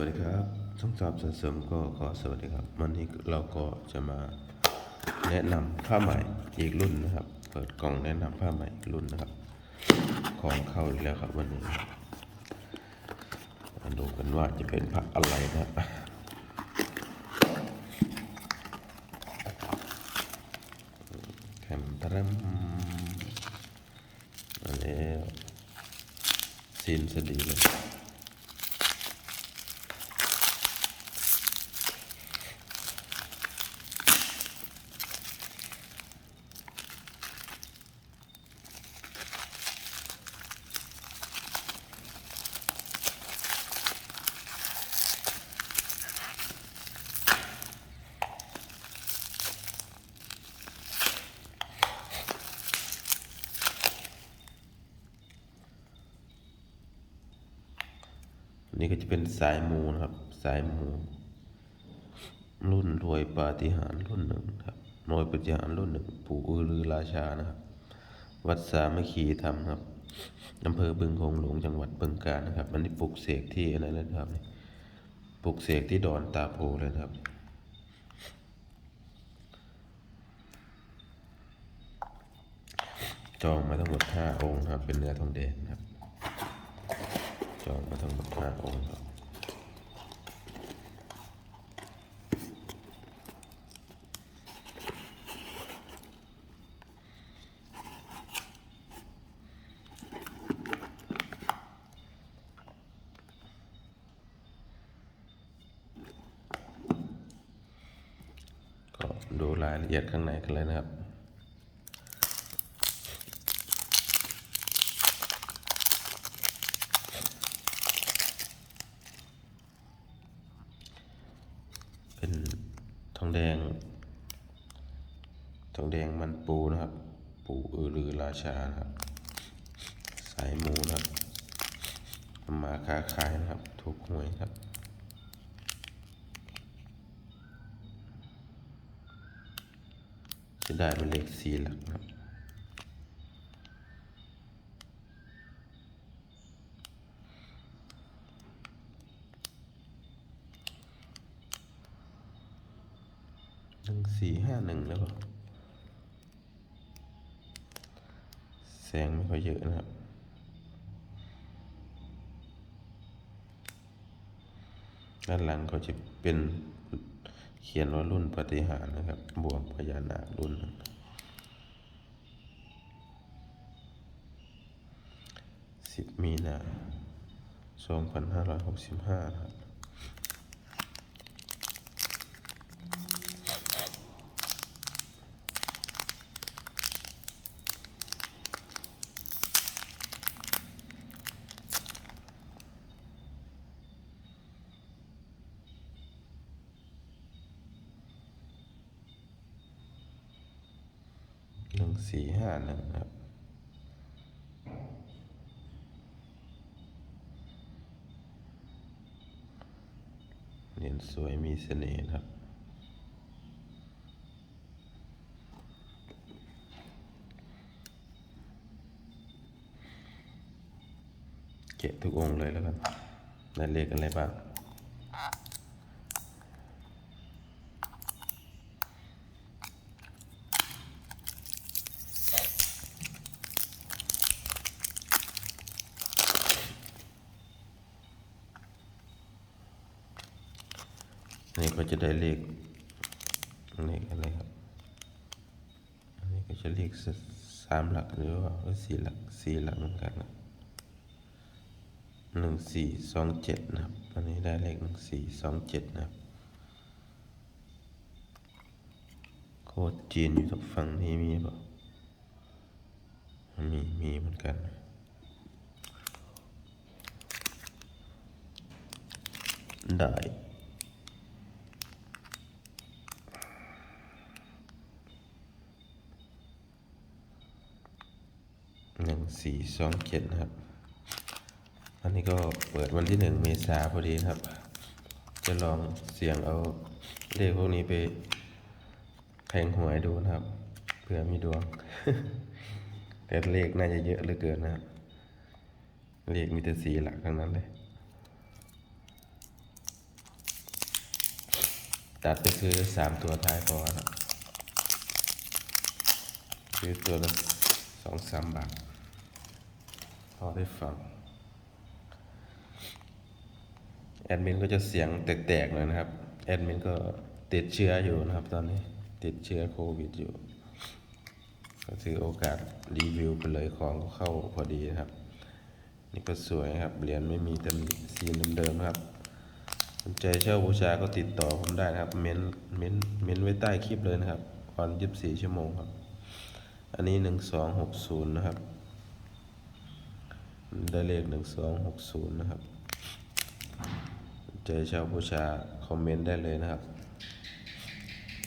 วัสดีครับช่องจับสะสมก็ขอสวัสดีครับ วันนี้เราก็จะมาแนะนำผ้าใหม่อีกรุ่นนะครับ เปิดกล่องแนะนำผ้าใหม่อีกรุ่นนะครับ ของเข้าอีกแล้วครับวันนี้มาดูกันว่าจะเป็นผ้าอะไรนะครับแคมตรัมอันนี้ซีนสดีเลย นนี้ก็จะเป็นสายมูนะครับ สายมู รุ่นรวยปาฏิหาริย์รุ่นหนึ่งครับรวยปาฏิหาริย์รุ่นหนึ่งปู่อือลือราชานะครับ วัดสามัคคีธรรมครับอำเภอบึงโขงหลงจังหวัดบึงกาฬนะครับอันนี้ปลุกเสกที่อะไรนะครับปลุกเสกที่ดอนตาโพเลยครับจองมาทั้งหมดห้าองค์นะครับ เป็นเนื้อทองแดงนะครับ จองมาทั้งหมดห้าองค์ครับดูรายละเอียดข้างในกันเลยนะครับ เป็นท องแดงทองแดงมันปูนะครับ ปูเอือรือราชานะครับ สายหมูนะครับมาค้าขายนะครับ ถูกหวยครับจะได้เป็นเลขสี่หลักนะครับ หนึ่งสี่ห้าหนึ่งแล้วก็แสงไม่ค่อยเยอะนะครับด้านหลังก็จะเป็นเขียนว่ารุ่นปฏิหารนะครับ บวกพญานาครุ่นนะสิบมีนาสองพันห้าร้อยหกสิบห้าครับ สี่ห้าหนึ่งครับ เหรียญสวยมีเสน่ห์ครับเก็บทุกองค์เลยแล้วกันได้เลขอะไรบ้าง ก็จะได้เลขเลขอะไรครับ อันนี้ก็จะเลขสสามหลักหรือว่าสี่หลักสี่หลักเหมือนกันนะหนึ่งสี่สองเจ็ดนะครับ อันนี้ได้เลขหนึ่งสี่สองเจ็ดนะครับ โคดจีนอยู่ทางฝั่งนี้มีเปล่ามีมีเหมือนกันได้ หนึ่ง สี่สองเจ็ดนะครับ อันนี้ก็เปิดวันที่หนึ่งเมษาพอดีนะครับ จะลองเสี่ยงเอาเลขพวกนี้ไปแทงหวยดูนะครับเผื่อมีดวง แต่เลขน่าจะเยอะเหลือเกินนะครับ เลขมีแต่สีหลักทั้งนั้นเลยตัดไปคือสามตัวท้ายพอนะคือตัวละสองสามบาท พอได้ฟัง แอดมินก็จะเสียงแตกๆหน่อยนะครับ แอดมินก็ติดเชื้ออยู่นะครับตอนนี้ติดเชื้อโควิดอยู่ ก็ถือโอกาสรีวิวไปเลยของก็เข้าพอดีนะครับ นี่ก็สวยครับ เหรียญไม่มีแต่สีเดิมๆครับสนใจเช่าบูชาก็ติดต่อผมได้นะครับ เม้นเม้นเม้นไว้ใต้คลิปเลยนะครับก่อนยีิบสี่ชั่วโมงครับ อันนี้หนึ่งสองหกศูนย์นะครับ ได้เลขหนึ่งสองหกศูนย์นะครับสนใจเช่าบูชาคอมเมนต์ได้เลยนะครับ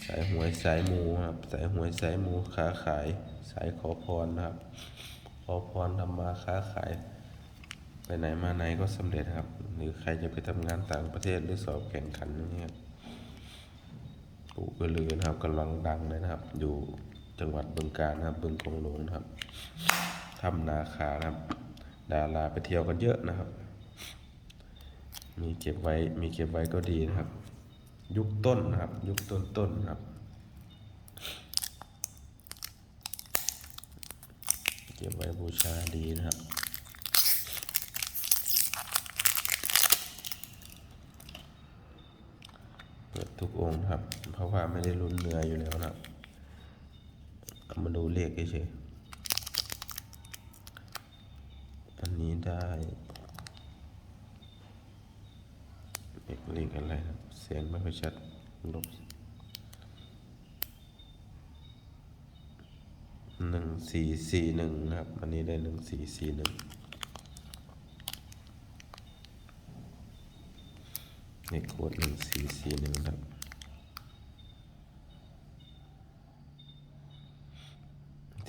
สายหวยสายมูครับ สายหวยสายมูค้าขาย สายขอพรนะครับ ขอพรทำมาค้าขายไปไหนมาไหนก็สำเร็จครับ หรือใครจะไปทำงานต่างประเทศหรือสอบแข่งขันอย่างเงี้ยปู่กระลือนะครับกำลังดังเลยนะครับ อยู่จังหวัดบึงกาฬนะครับบึงคงหลวงนะครับทำนาคานะครับ ดาราไปเที่ยวกันเยอะนะครับ มีเก็บไว้มีเก็บไว้ก็ดีนะครับ ยุคต้นนะครับ ยุคต้นต้นนะครับ เก็บไว้บูชาดีนะครับเปิดทุกองค์ครับ เพราะว่าไม่ได้ลุ้นเนื้ออยู่แล้วนะครับเอามาดูเลขเฉยๆอั นี้ได้เลขเลขอะไรครับเสียงไม่ค่อยชัดลบหนึ่งสี่สี่หนึ่งครับ อันนี้ได้หนึ่งสี่สี่หนึ่งเลขโคดหนึ่งสี่สี่หนึ่งครับ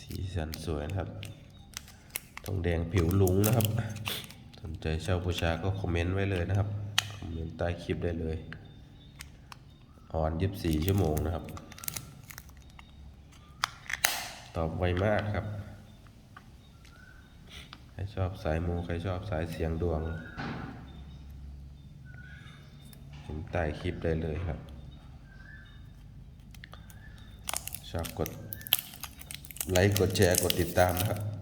สีสันสวยนะครับ ทองแดงผิวลุงนะครับ สนใจเช่าบูชาก็คอมเมนต์ไว้เลยนะครับ คอมเมนต์ใต้คลิปได้เลยอ่อนยีิบสี่ชั่วโมงนะครับ ตอบไวมากครับ ใครชอบสายมู ใครชอบสายเสียงดวงเห็นใต้คลิปได้เลยครับ ชอบกดไลค์ กดแชร์ กดติดตามนะครับ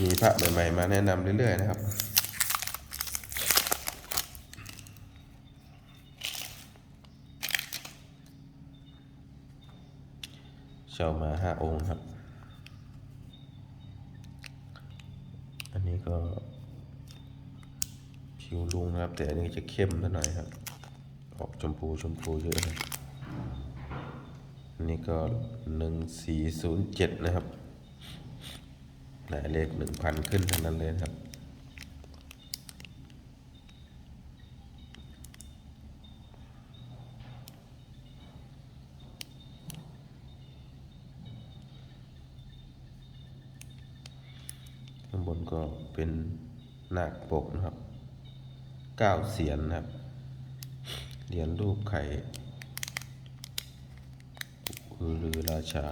มีพระใหม่ๆมาแนะนำเรื่อยๆนะครับเช่ามาห้าองค์ครับ อันนี้ก็ผิวลุงนะครับ แต่อันนี้จะเข้มหน่อยครับ ออกชมพูชมพูเยอะนะอันนี้ก็หนึ่งสี่ศูนย์เจ็ดนะครับ หมายเลขหนึ่งพันขึ้นทั้งนั้นเลยครับ ข้างบนก็เป็นนาคปกนะครับเก้าเสียนนะครับ เหรียญรูปไข่คือลือราชา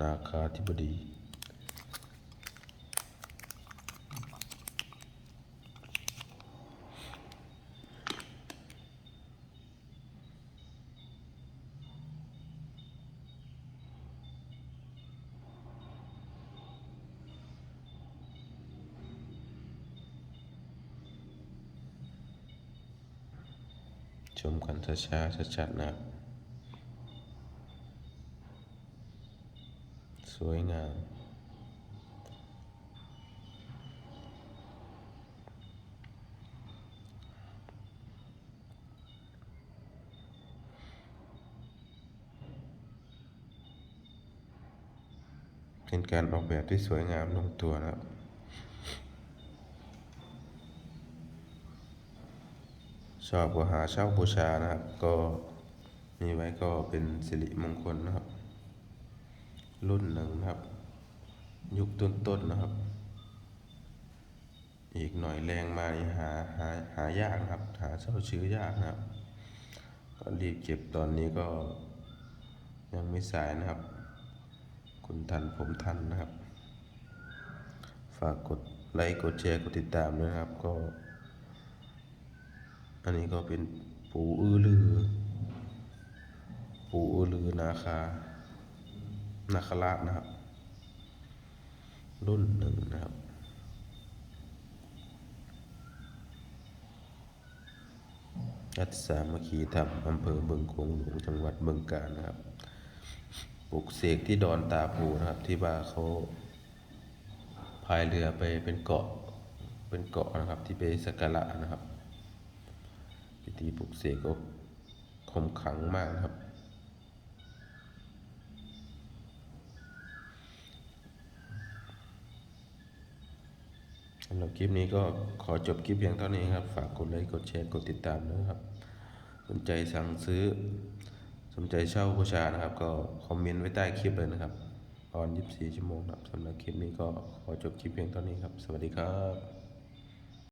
นาคาธิบดี ชมกันช้าๆชัดๆนะครับ สวยงามเป็นการออกแบบที่สวยงามลงตัวนะครับ ชอบก็หาเช่าบูชานะครับ ก็มีไว้ก็เป็นสิริมงคลนะครับ รุ่นหนึ่งนะครับ ยุคต้นๆนนะครับ อีกหน่อยแรงมานี่หาหาหายากนะครับ หาเช่าชื้อยากนะครับ ก็รีบเก็บตอนนี้ก็ยังไม่สายนะครับ คุณทันผมทันนะครับ ฝากกดไลค์กดแชร์กดติดตามด้วยนะครับก็ อันนี้ก็เป็นปูอื้อลือ ปูอื้อลือนาคา นาคราชนะครับ รุ่นหนึ่งนะครับวัดสามัคคีธรรมอำเภอเบึงโขงหลวงจังหวัดเบึงกาฬนะครับ ปลุกเสกที่ดอนตาปูนะครับ ที่ว่าเขาพายเรือไปเป็นเกาะ เป็นเกาะนะครับ ที่ไปสักการะนะครับ พิธีปลุกเสกก็คมขังมากครับ สำหรับคลิปนี้ก็ขอจบคลิปเพียงเท่านี้ครับ ฝากกดไลค์กดแชร์กดติดตามนะครับ สนใจสั่งซื้อ สนใจเช่าบูชานะครับ ก็คอมเมนต์ไว้ใต้คลิปเลยนะครับตอน 24 ชั่วโมงครับสำหรับคลิปนี้ก็ขอจบคลิปเพียงเท่านี้ครับ สวัสดีครับ